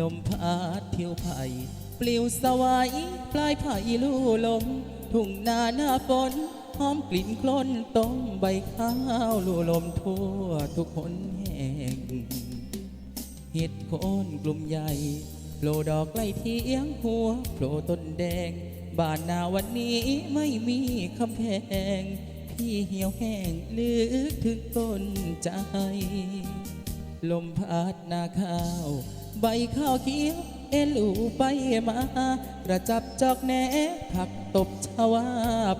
ลมพัดเที่ยวไผ่ปลิวสวายปลายไผ่ลู่ลม ทุ่งนาหน้าฝนหอมกลิ่นโคลนต้มใบข้าวลู่ลมทั่วทุกคนแห่งเห็ดโคนกลุ่มใหญ่โผล่ดอกไล่เทียงหัวโผล่ต้นแดง บ้านนาวันนี้ไม่มีคำแพง พี่เหี่ยวแห้งลึกถึงต้นใจ ลมพัดนาข้าว ใบข้าวเขียวเอลูไปมากระจับจอกแหนผักตบชาวา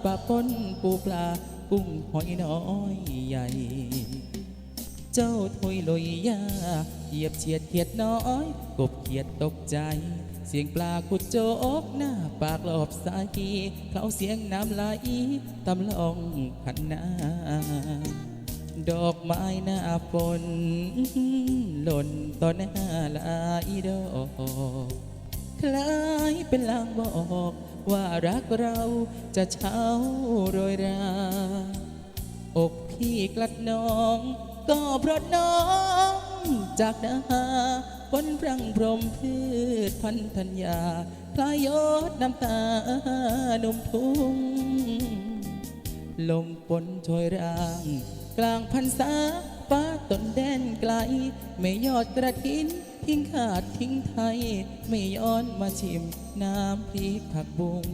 ปะปนปูปลากุ้งหอยน้อยใหญ่ เจ้าถอยลอยยาเหยียบเฉียดเขียดน้อย กบเขียดตกใจ เสียงปลาขุดโจกหน้าปากหลอบสายเขาเสียงน้ำไหลตำลองขันนา ดอกไม้หน้าฝนหล่นต่อหน้าลายดอกคล้ายเป็นลางบอก ว่ารักเราจะเช้าโรยรา อกพี่กลัดน้อง ก็เพราะน้อง จากนาฝนพรังพรมพืชพันธัญญาพลายยดน้ำตาหนุ่มทุ่งลมฝนโชยร่าง กลางพันษาฟ้าต้นแดนไกล ไม่ยอดกระถิน ทิ้งขาดทิ้งไทย ไม่ย้อนมาชิมน้ำพริกผักบุ้ง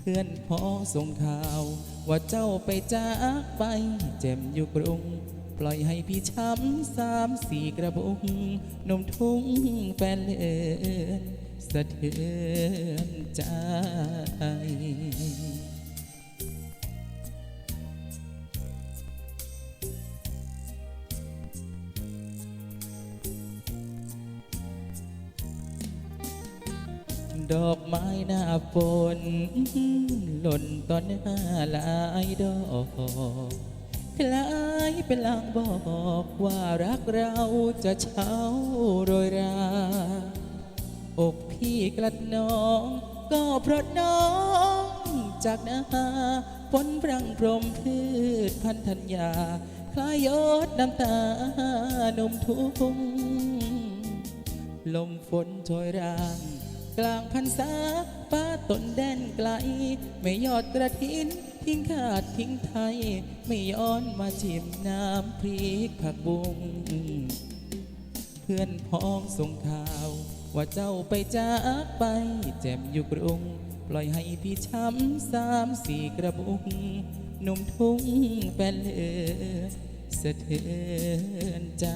เพื่อนพ้อส่งข่าว ว่าเจ้าไปจากไป เจ็มอยู่กรุง ปล่อยให้พี่ช้ำสามสี่กระบุงนมทุ่งแฟนเลือนสะเทือนใจ ดอกไม้หน้าฝนหล่นตอนหน้าลายดอกคล้ายเป็นลางบอกว่ารักเราจะเช้าโรยรา อกพี่กลัดน้อง ก็เพราะน้องจากนาฝนพรังพรมพืชพันธัญญา คล้ายยดน้ำตาหนุ่มทุ่งลมฝนโชยร่าง กลางพันษาป้าต้นแดนไกล ไม่ยอดกระถิน ทิ้งขาดทิ้งไทย ไม่ย้อนมาชิมน้ำพริกผักบุ้งเพื่อนพ้องส่งข่าว ว่าเจ้าไปจากไป แจ่มอยู่กรุง ปล่อยให้พี่ช้ำสามสี่กระบุงหนุ่มทุ่งแฟนเลือสะเทือนใจ